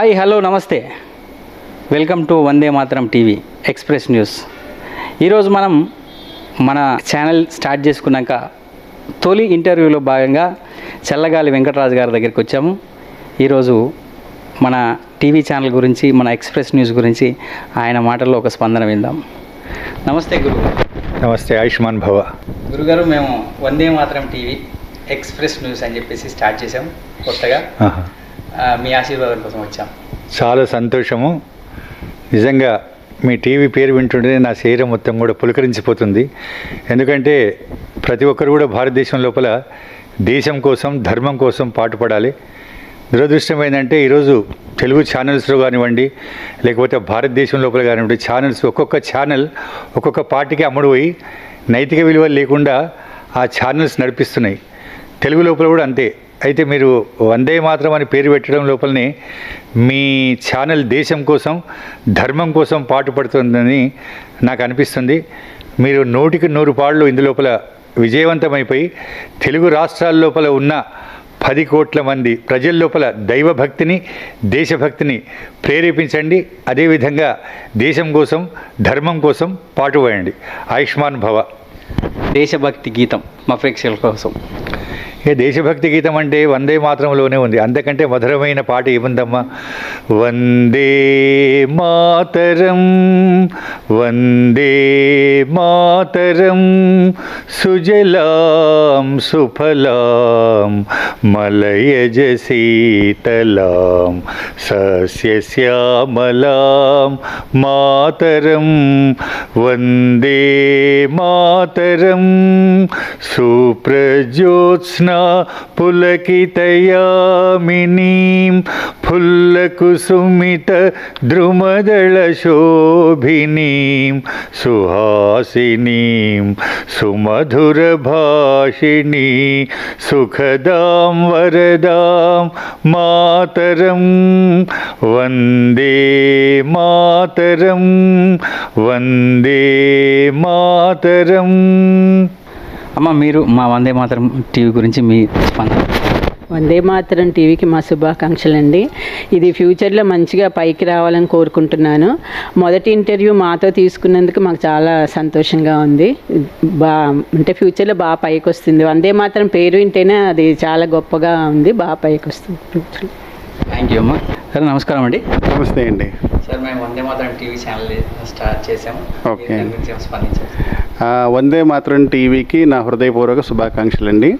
Hi hello నమస్తే. Welcome to Vande Mataram TV express news. ఈరోజు మనం మన ఛానల్ స్టార్ట్ చేసుకున్నాక తొలి ఇంటర్వ్యూలో భాగంగా చల్లగాలి వెంకటరాజు గారి దగ్గరికి వచ్చాము. ఈరోజు మన టీవీ ఛానల్ గురించి మన ఎక్స్ప్రెస్ న్యూస్ గురించి ఆయన మాటల్లో ఒక స్పందన విందాం. నమస్తే గురు. నమస్తే ఆయుష్మాన్ భవ. గురుగారు మేము Vande Mataram TV express news అని చెప్పేసి స్టార్ట్ చేసాం కొత్తగా. మీ ఆశీర్వాదం కోసం వచ్చాం. చాలా సంతోషము. నిజంగా మీ టీవీ పేరు వింటుంటే నా శరీరం మొత్తం కూడా పులకరించిపోతుంది. ఎందుకంటే ప్రతి ఒక్కరు కూడా భారతదేశం లోపల దేశం కోసం ధర్మం కోసం పాటుపడాలి. దురదృష్టం ఏంటంటే ఈరోజు తెలుగు ఛానల్స్లో కానివ్వండి లేకపోతే భారతదేశం లోపల కానివ్వండి ఛానల్స్ ఒక్కొక్క ఛానల్ ఒక్కొక్క పార్టీకి అమ్ముడుపోయి నైతిక విలువలు లేకుండా ఆ ఛానల్స్ నడిపిస్తున్నాయి. తెలుగు లోపల కూడా అంతే. అయితే మీరు వందే మాత్రం అని పేరు పెట్టడం లోపలనే మీ ఛానల్ దేశం కోసం ధర్మం కోసం పాటుపడుతుందని నాకు అనిపిస్తుంది. మీరు నూటికి నూరు పాళ్ళు ఇందులోపల విజయవంతమైపోయి తెలుగు రాష్ట్రాల లోపల ఉన్న పది కోట్ల మంది ప్రజల లోపల దైవభక్తిని దేశభక్తిని ప్రేరేపించండి. అదేవిధంగా దేశం కోసం ధర్మం కోసం పాటుపడండి ఆయుష్మాన్ భవ. దేశభక్తి గీతం మా ప్రేక్షకుల కోసం. ఏ దేశభక్తి గీతం అంటే వందే మాత్రంలోనే ఉంది. అంతకంటే మధురమైన పాట ఏముందమ్మా? వందే మాతరం వందే మాతరం సుజలాం సుఫలాం మలయజ శీతలాం సస్యశ్యామలాం మాతరం వందే మాతరం సుప్రజ్యోత్స్న पुलकितयामिनीं फुल्लकुसुमितद्रुमदलशोभिनीं सुहासिनीं सुमधुरभाषिणी सुखदां वरदां मातरं वन्दे मातरं वन्दे मातरम् అమ్మ మీరు మా వందే మాత్రం టీవీ గురించి మీ స్పందన. వందే మాతరం టీవీకి మా శుభాకాంక్షలు అండి ఇది ఫ్యూచర్లో మంచిగా పైకి రావాలని కోరుకుంటున్నాను. మొదటి ఇంటర్వ్యూ మాతో తీసుకున్నందుకు మాకు చాలా సంతోషంగా ఉంది. బా అంటే ఫ్యూచర్లో బాగా పైకి వస్తుంది వందే మాత్రం పేరు వింటేనే అది చాలా గొప్పగా ఉంది. బాగా పైకి వస్తుంది ఫ్యూచర్లో. థ్యాంక్ యూ అమ్మ. సార్ నమస్కారం అండి. నమస్తే అండి. సార్ మేము Vande Mataram TV channel start చేసాము ఓకే. మీరు వందే మాత్రం టీవీకి నా హృదయపూర్వక శుభాకాంక్షలు అండి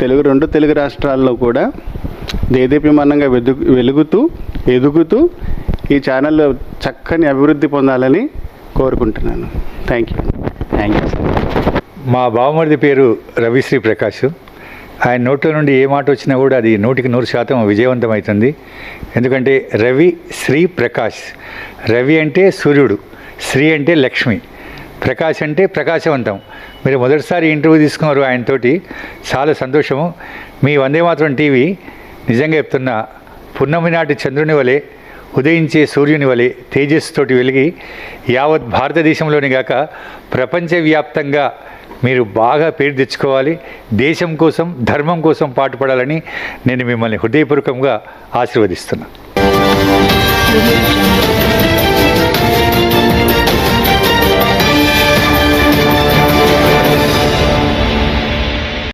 తెలుగు రెండు తెలుగు రాష్ట్రాల్లో కూడా దేదీప్యమానంగా వెదు వెలుగుతూ ఎదుగుతూ ఈ ఛానల్ చక్కని అభివృద్ధి పొందాలని కోరుకుంటున్నాను. Thank you. Thank you sir. మా బావమరిది పేరు రవిశ్రీ ప్రకాష్. ఆయన నోట్లో నుండి ఏ మాట వచ్చినా కూడా అది నూటికి నూరు శాతం విజయవంతమవుతుంది. ఎందుకంటే రవి శ్రీ ప్రకాష్. రవి అంటే సూర్యుడు శ్రీ అంటే లక్ష్మి. ప్రకాష్ అంటే ప్రకాశవంతం. మీరు మొదటిసారి ఇంటర్వ్యూ తీసుకున్నారు ఆయనతోటి. చాలా సంతోషము. మీ వందే మాత్రం టీవీ నిజంగా చెప్తున్నా. పున్నమి నాటి చంద్రుని వలె ఉదయించే సూర్యుని వలె తేజస్సుతోటి వెలిగి యావత్ భారతదేశంలోని గాక ప్రపంచవ్యాప్తంగా మీరు బాగా పేరు తెచ్చుకోవాలి. దేశం కోసం ధర్మం కోసం పాటుపడాలని నేను మిమ్మల్ని హృదయపూర్వకంగా ఆశీర్వదిస్తున్నాను